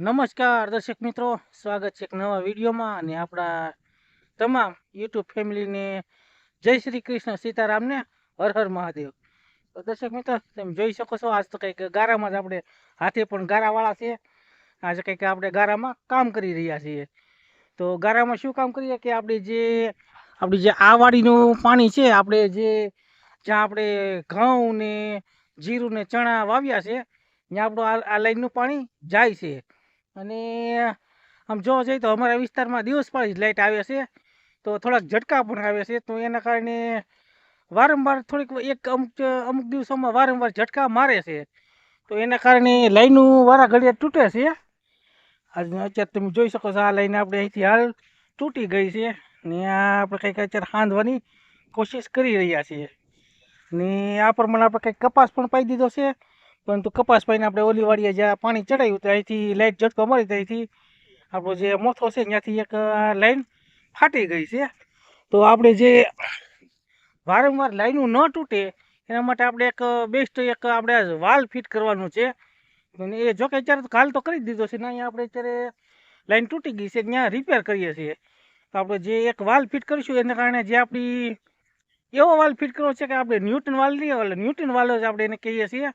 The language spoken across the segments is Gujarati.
નમસ્કાર, દર્શક મિત્રો. સ્વાગત છે એક નવા વિડીયોમાં અને આપણા તમામ યુટ્યુબ ફેમિલીને જય શ્રી કૃષ્ણ સીતારામને, હર હર મહાદેવ. તો દર્શક મિત્રો, તમે જોઈ શકો છો, આજ તો કંઈક ગારામાં જ આપણે હાથે પણ ગારાવાળા છે આજે કંઈક આપણે ગારામાં કામ કરી રહ્યા છીએ. તો ગારામાં શું કામ કરીએ કે આપણે જે, આપણી જે આવાડીનું પાણી છે, આપણે જે, જ્યાં આપણે ઘઉં ને જીરું ને ચણા વાવ્યા છે, ત્યાં આપણું આ લાઈનનું પાણી જાય છે. અને આમ જોવા જઈએ તો અમારા વિસ્તારમાં દિવસ પાળી જ લાઇટ આવે છે. તો થોડાક ઝટકા પણ આવે છે. તો એના કારણે વારંવાર થોડીક એક અમુક અમુક દિવસોમાં વારંવાર ઝટકા મારે છે. તો એના કારણે લાઈનું વારા ઘડીએ તૂટે છે. અત્યારે તમે જોઈ શકો છો આ લાઈન આપણે અહીંથી હાલ તૂટી ગઈ છે. ને આ આપણે કંઈક અત્યારે હાંધવાની કોશિશ કરી રહ્યા છીએ. ને આ પ્રમાણે આપણે કંઈક કપાસ પણ પાઈ દીધો છે. પરંતુ કપાસ પાઈને આપણે ઓલી વાડીએ જ્યાં પાણી ચડાવ્યું તો અહીંથી લાઇટ ઝટકો મારી તો આપણો જે મોથો છે ત્યાંથી એક લાઈન ફાટી ગઈ છે. તો આપણે જે વારંવાર લાઈનો ન તૂટે એના માટે આપણે એક બેસ્ટ એક આપણે વાલ ફિટ કરવાનું છે. અને એ જોકે અત્યારે કાલ તો કરી દીધો છે ને અહીંયા આપણે અત્યારે લાઈન તૂટી ગઈ છે, ત્યાં રિપેર કરીએ છીએ. તો આપણે જે એક વાલ ફિટ કરીશું એના કારણે જે આપણી એવો વાલ ફિટ કરવો છે કે આપણે ન્યૂટન વાલ લઈએ ન્યૂટન વાલ જ આપણે એને કહીએ છીએ.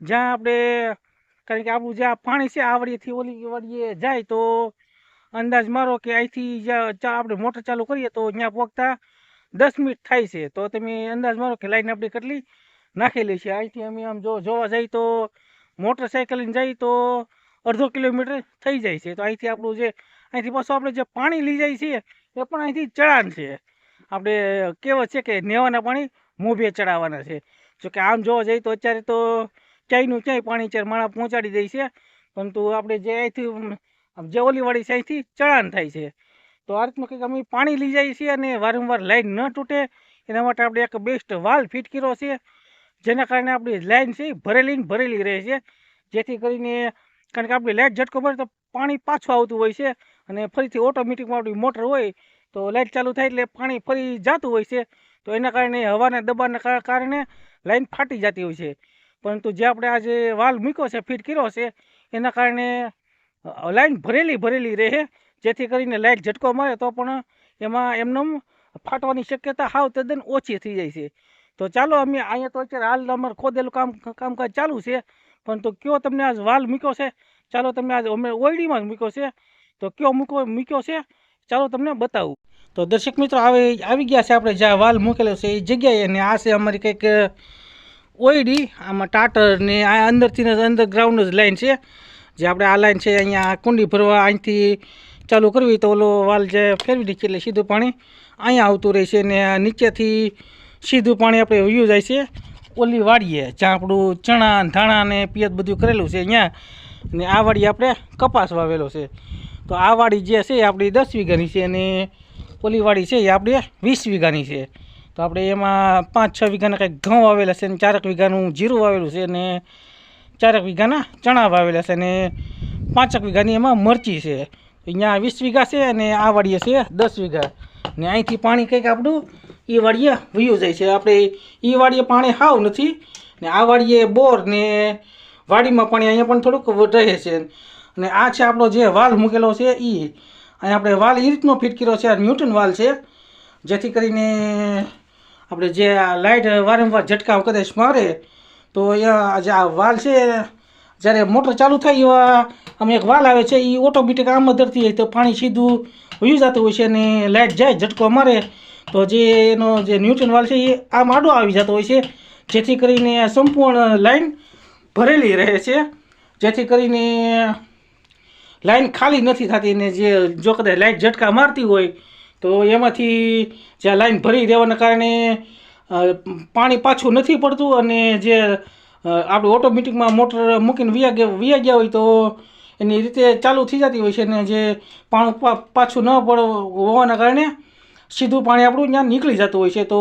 જ્યાં આપણે કારણ કે આપણું જ્યાં પાણી છે આ વાડીએથી ઓલી વાડીએ જાય તો અંદાજ મારો કે અહીંથી જ્યાં આપણે મોટર ચાલુ કરીએ તો ત્યાં પહોંચતા દસ મિનિટ થાય છે. તો તમે અંદાજ મારો કે લાઈન આપણી કેટલી નાખેલી છે. અહીંથી અમે આમ જો જોવા જઈએ તો મોટરસાઇકલને જઈએ તો અડધો કિલોમીટર થઈ જાય છે. તો અહીંથી આપણું જે અહીંથી પાછું આપણે જે પાણી લઈ જાય છે, એ પણ અહીંથી ચડાણ છે. આપણે કહેવત છે કે નેવાના પાણી મોભે ચડાવવાના છે. જોકે આમ જોવા જઈએ તો અત્યારે તો ક્યાંયનું ક્યાંય પાણી ચાર માણા પહોંચાડી દે છે. પરંતુ આપણે જે અહીંથી જે ઓલીવાળી અહીંથી ચડાણ થાય છે. તો આ રીતનું કંઈક અમે પાણી લઈ જઈએ છીએ અને વારંવાર લાઈન ન તૂટે. એના માટે આપણે એક બેસ્ટ વાલ ફિટ કર્યો છે, જેના કારણે આપણી લાઈન છે ભરેલી ભરેલી રહે છે. જેથી કરીને કારણ કે આપણી લાઇટ ઝટકો મળે તો પાણી પાછું આવતું હોય છે અને ફરીથી ઓટોમેટિકમાં આપણી મોટર હોય તો લાઇટ ચાલુ થાય એટલે પાણી ફરી જતું હોય છે. તો એના કારણે હવાના દબાણના કારણે લાઇન ફાટી જતી હોય છે. પરંતુ જે આપણે આજે વાલ મૂક્યો છે, ફિટ કર્યો છે, એના કારણે લાઇન ભરેલી ભરેલી રહે. જેથી કરીને લાઇટ ઝટકો મારે તો પણ એમાં એમનેમ ફાટવાની શક્યતા હાવ તદ્દન ઓછી થઈ જાય છે. તો ચાલો અમે અહીંયા તો અત્યારે હાલ અમારે ખોદેલું કામ, કામકાજ ચાલુ છે. પરંતુ કયો તમને આજ વાલ મૂક્યો છે? ચાલો તમને આજ અમે ઓયડીમાં જ મૂક્યો છે. તો કયો મૂકો મૂક્યો છે? ચાલો તમને બતાવું. તો દર્શક મિત્રો આવે આવી ગયા છે આપણે જ્યાં વાલ મૂકેલો છે, એ જગ્યાએ અને આ છે અમારી કંઈક ઓયડી, આમાં ટાટર ને આ અંદરથી અંડરગ્રાઉન્ડ જ લાઈન છે. જે આપણે આ લાઈન છે, અહીંયા કુંડી ભરવા અહીંથી ચાલુ કરવી તો ઓલો વાલ જે ફેરવી દઈએ એટલે સીધું પાણી અહીંયા આવતું રહે છે ને નીચેથી સીધું પાણી આપણે વયું જાય છે. ઓલી વાડીએ જ્યાં આપણું ચણા ધાણા ને પિયત બધું કરેલું છે અહીંયા. ને આ વાડી આપણે કપાસ વાવેલો છે. તો આ વાડી જે છે એ આપણી દસ વીઘાની છે અને ઓલી વાડી છે એ આપણે વીસ વીઘાની છે. તો આપણે એમાં પાંચ છ વીઘાના કંઈક ઘઉં વાવેલા છે અને ચારક વીઘાનું જીરું વાવેલું છે અને ચારેક વીઘાના ચણા વાવેલા છે અને પાંચેક વીઘાની એમાં મરચી છે. અહીંયા વીસ વીઘા છે અને આ વાડીએ છે દસ વીઘા. ને અહીંથી પાણી કંઈક આપણું એ વાડીએ વયું જાય છે. આપણે એ વાડીએ પાણી હાવ નથી ને આ વાડીએ બોર ને વાડીમાં પાણી અહીંયા પણ થોડુંક રહે છે. અને આ છે આપણો જે વાલ મૂકેલો છે એ અહીંયા આપણે વાલ એ રીતનો ફિટ કર્યો છે. આ ન્યૂટન વાલ છે. જેથી કરીને આપણે જે લાઇટ વારંવાર ઝટકા કદાચ મારે, તો અહીંયા જે આ વાલ છે, જ્યારે મોટર ચાલુ થાય એવા આમ એક વાલ આવે છે એ ઓટોમેટિક આમ ધરતી હોય, તો પાણી સીધું વયું જતું હોય છે અને લાઇટ જાય, ઝટકો મારે, તો જે એનો જે ન્યૂટન વાલ છે એ આમ આડો આવી જતો હોય છે, જેથી કરીને સંપૂર્ણ લાઈન ભરેલી રહે છે, જેથી કરીને લાઇન ખાલી નથી થતી ને જે જો કદાચ લાઇટ ઝટકા મારતી હોય તો એમાંથી જે લાઈન ભરી રહેવાના કારણે પાણી પાછું નથી પડતું અને જે આપણે ઓટોમેટિકમાં મોટર મૂકીને વિયા વિયા ગયા હોય તો એની રીતે ચાલુ થઈ જતી હોય છે ને જે પાણી પાછું ન પડ હોવાના કારણે સીધું પાણી આપણું ત્યાં નીકળી જતું હોય છે. તો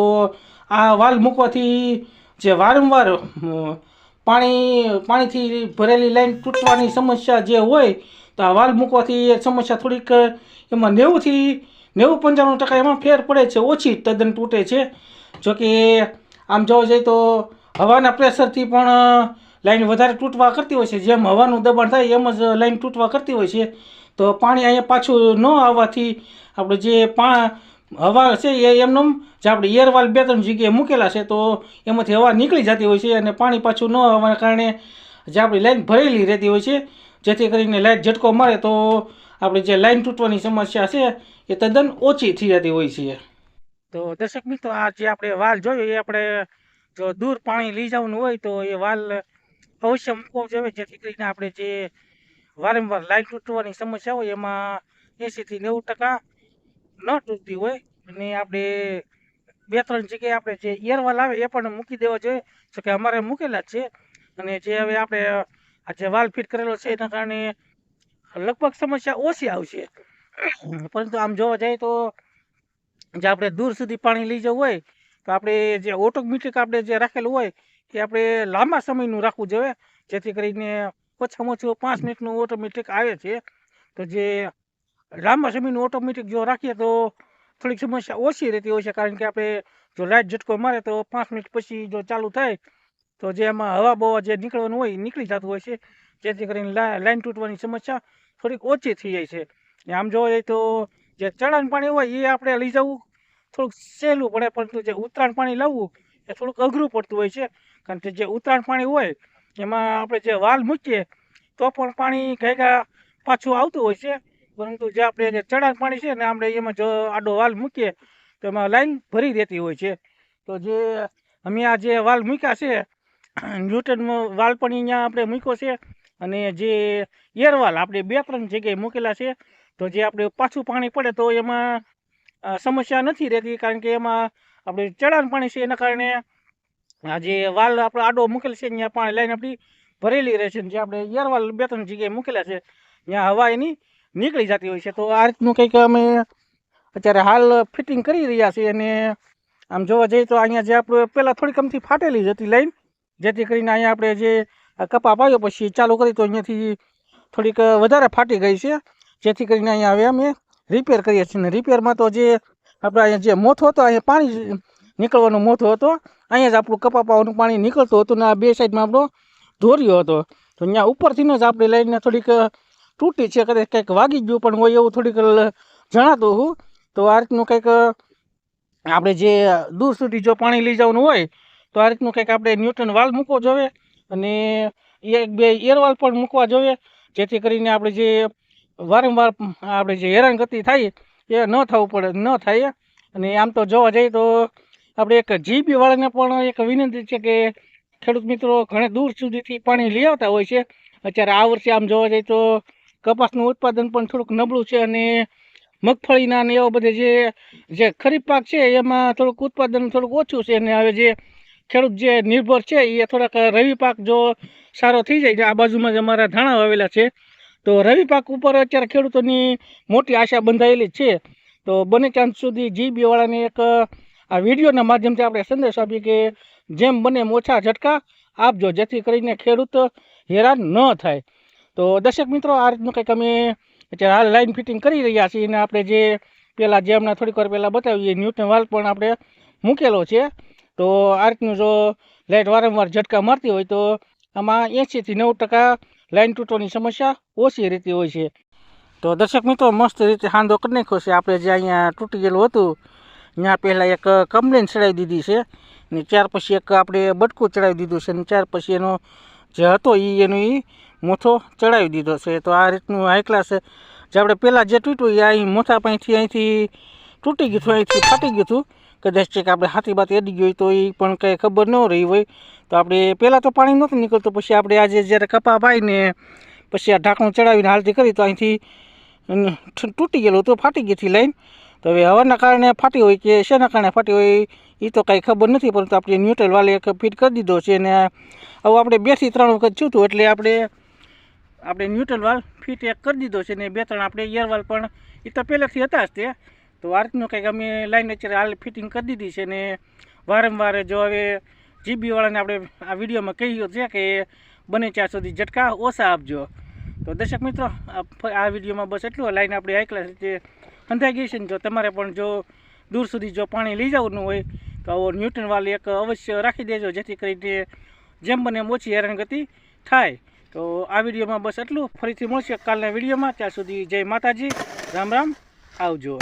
આ વાલ મૂકવાથી જે વારંવાર પાણી, પાણીથી ભરેલી લાઈન તૂટવાની સમસ્યા જે હોય, તો આ વાલ મૂકવાથી એ સમસ્યા થોડીક એમાં નેવુંથી નેવું પંચાણું ટકા એમાં ફેર પડે છે, ઓછી તદ્દન તૂટે છે. જોકે આમ જોવા જઈએ તો હવાના પ્રેશરથી પણ લાઈન વધારે તૂટવા કરતી હોય છે. જેમ હવાનું દબાણ થાય એમ જ લાઈન તૂટવા કરતી હોય છે. તો પાણી અહીંયા પાછું ન આવવાથી આપણે જે પા, હવા છે એ એમનું જે આપણે એરવાલ બે ત્રણ જગ્યાએ મૂકેલા છે, તો એમાંથી હવા નીકળી જતી હોય છે અને પાણી પાછું ન આવવાના કારણે જે આપણી લાઈન ભરેલી રહેતી હોય છે. જેથી કરીને લાઇટ ઝટકો મારે તો આપણે જે લાઈન તૂટવાની સમસ્યા છે, એ તદ્દન ઓછી થઈ જતી હોય છે. તો દર્શક મિત્રો, આ જે આપણે વાલ જોયો, એ આપણે જો દૂર પાણી લઈ જવાનું હોય, તો એ વાલ અવશ્ય મૂકવો જોઈએ, જેથી કરીને આપણે જે વારંવાર લાઈન તૂટવાની સમસ્યા હોય, એમાં એંશીથી નેવું ટકા ન તૂટતી હોય. અને આપણે બે ત્રણ જગ્યાએ આપણે જે એરવાલ આવે, એ પણ મૂકી દેવા જોઈએ જો કે અમારે મૂકેલા જ છે. અને જે હવે આપણે આ જે વાલ ફિટ કરેલો છે, એના કારણે લગભગ સમસ્યા ઓછી આવશે. પરંતુ આમ જોવા જઈએ તો જે આપણે દૂર સુધી પાણી લઈ જવું હોય, તો આપણે જે ઓટોમેટિક આપણે જે રાખેલું હોય, એ આપણે લાંબા સમયનું રાખવું જોઈએ. જેથી કરીને ઓછામાં ઓછું પાંચ મિનિટનું ઓટોમેટિક આવે છે. તો જે લાંબા સમયનું ઓટોમેટિક જો રાખીએ તો થોડીક સમસ્યા ઓછી રહેતી હોય છે. કારણ કે આપણે જો લાઇટ ઝટકો મારે તો પાંચ મિનિટ પછી જો ચાલુ થાય, તો જે એમાં હવા બવા જે નીકળવાનું હોય એ નીકળી જતું હોય છે. જેથી કરીને લાઇન તૂટવાની સમસ્યા થોડીક ઓછી થઈ જાય છે. આમ જઈએ તો જે ચડાણ પાણી હોય એ આપણે લઈ જવું થોડુંક સહેલું પડે, પરંતુ જે ઉતરાણ પાણી લાવવું એ થોડુંક અઘરું પડતું હોય છે. કારણ કે જે ઉતરાણ પાણી હોય એમાં આપણે જે વાલ મૂકીએ તો પણ પાણી ઘેગા પાછું આવતું હોય છે. પરંતુ જે આપણે જે ચડાણ પાણી છે ને આપણે એમાં જો આડો વાલ મૂકીએ તો એમાં લાઈન ભરી રહેતી હોય છે. તો જે અમે આ જે વાલ મૂક્યા છે, ન્યૂટનનો વાલ પણ અહીંયા આપણે મૂક્યો છે. અને જે એરવાલ આપણે બે ત્રણ જગ્યાએ મૂકેલા છે, તો જે આપણે પાછું પાણી પડે તો એમાં સમસ્યા નથી રહેતી કારણ કે એમાં આપણે ચડાણ પાણી છે એના કારણે આ જે વાલ આપણે આડો મૂકેલ છે ત્યાં પાણી લાઈન આપણી ભરેલી રહે છે જે આપણે એરવાલ બે ત્રણ જગ્યાએ મૂકેલા છે, ત્યાં હવા એની નીકળી જતી હોય છે. તો આ રીતનું કંઈક અમે અત્યારે હાલ ફિટિંગ કરી રહ્યા છીએ અને આમ જોવા જઈએ તો અહીંયા જે આપણે પહેલાં થોડીક અમથી ફાટેલી જ હતી લાઈન, જેથી કરીને અહીંયા આપણે જે કપાપ આવ્યો પછી ચાલુ કરી તો અહીંયાથી થોડીક વધારે ફાટી ગઈ છે. જેથી કરીને અહીંયા હવે અમે રિપેર કરીએ છીએ. ને રિપેરમાં તો જે આપણે અહીંયા જે મોથો હતો, અહીંયા પાણી નીકળવાનો મોથો હતો, અહીંયા જ આપણું કપાપાવાનું પાણી નીકળતું હતું ને આ બે સાઈડમાં આપણો ધોર્યો હતો. તો અહીંયા ઉપરથી જ આપણે લાઈનને થોડીક તૂટી છે, કદાચ કંઈક વાગી ગયું પણ હોય એવું થોડીક જણાતું હું તો આ રીતનું કંઈક આપણે જે દૂર સુધી જો પાણી લઈ જવાનું હોય, તો આ રીતનું કંઈક આપણે ન્યૂટન વાલ મૂકવો જોઈએ અને એક બે એરવાલ પણ મૂકવા જોઈએ. જેથી કરીને આપણે જે વારંવાર આપણે જે હેરાનગતિ થાય, એ ન થવું પડે, ન થાય. અને આમ તો જોવા જઈએ તો આપણે એક જીબીવાળાને પણ એક વિનંતી છે કે ખેડૂત મિત્રો ઘણે દૂર સુધીથી પાણી લઈ આવતા હોય છે. અત્યારે આ વર્ષે આમ જોવા જઈએ તો કપાસનું ઉત્પાદન પણ થોડુંક નબળું છે અને મગફળીના ને એવા બધે જે જે ખરીફ પાક છે, એમાં થોડુંક ઉત્પાદન થોડુંક ઓછું છે. અને હવે જે ખેડૂત જે નિર્ભર છે એ થોડાક રવિ પાક જો સારો થઈ જાય આ બાજુમાં જ અમારા ધાણા વાવેલા છે. તો રવિ પાક ઉપર અત્યારે ખેડૂતોની મોટી આશા બંધાયેલી છે. તો બને ત્યાં સુધી જીબીવાળાને એક, આ વિડીયોના માધ્યમથી આપણે સંદેશ આપીએ કે જેમ બને ઓછા ઝટકા આપજો, જેથી કરીને ખેડૂત હેરાન ન થાય. તો દર્શક મિત્રો, આ રીતનું કંઈક અમે અત્યારે હાલ લાઇન ફિટિંગ કરી રહ્યા છીએ અને આપણે જે પહેલાં જે હમણાં થોડીક વાર પહેલાં બતાવીએ ન્યૂટન વાલ પણ આપણે મૂકેલો છે. તો આ રીતનું જો લાઇટ વારંવાર ઝટકા મારતી હોય તો આમાં એંશીથી નવ ટકા લાઈન તૂટવાની સમસ્યા ઓછી રહેતી હોય છે. તો દર્શક મિત્રો, મસ્ત રીતે હાંધો કરી નાખ્યો છે. આપણે જે અહીંયા તૂટી ગયેલું હતું, ત્યાં પહેલાં એક કમ્પ્લેન ચડાવી દીધી છે ને ત્યાર પછી એક આપણે બટકું ચડાવી દીધું છે અને ત્યાર પછી એનો જે હતો એ એનો એ મોથો ચડાવી દીધો છે. તો આ રીતનું હાઈ ક્લાસ જે આપણે પહેલાં જે તૂટ્યું એ અહીં મોથા પાસેથી અહીંથી તૂટી ગયું હતું, અહીંથી ફાટી ગયું હતું. કદાચ ચેક આપણે હાથી બાત એડી ગઈ તો એ પણ કંઈ ખબર ન રહી હોય. તો આપણે પહેલાં તો પાણી નહોતું નીકળતું, પછી આપણે આજે જ્યારે કપા પાઈને પછી આ ઢાંકણું ચડાવીને હાલતી કરી તો અહીંથી તૂટી ગયેલું હતું, ફાટી ગઈ હતી લાઈન. તો હવે હવાના કારણે ફાટી હોય કે શેના કારણે ફાટી હોય એ તો કાંઈ ખબર નથી, પરંતુ આપણે ન્યુટ્રલ વાલે એક ફિટ કરી દીધો છે અને હવે આપણે બેથી ત્રણ વખત થયું એટલે આપણે આપણે ન્યુટ્રલ વાલ ફિટ એક કરી દીધો છે ને બે ત્રણ આપણે એર વાલ પણ એ તો પહેલાંથી હતા જ તે. તો આ રીતનું કંઈક અમે લાઈન અત્યારે હાલ ફિટિંગ કરી દીધી છે ને વારંવાર જો હવે જીબીવાળાને આપણે આ વિડીયોમાં કહ્યું છે કે બને ત્યાં સુધી ઝટકા ઓછા આપજો. તો દર્શક મિત્રો, આ વિડીયોમાં બસ એટલું. લાઈન આપણે હાઈ ક્લાસ રીતે અંધાઈ ગઈ છે ને જો તમારે પણ જો દૂર સુધી જો પાણી લઈ જવાનું હોય, તો આવો ન્યૂટનવાળી એક અવશ્ય રાખી દેજો, જેથી કરીને જેમ બને એમ ઓછી હેરાનગતિ થાય. તો આ વિડીયોમાં બસ એટલું. ફરીથી મળશે કાલના વિડીયોમાં. ત્યાં સુધી જય માતાજી. રામ રામ. આવજો.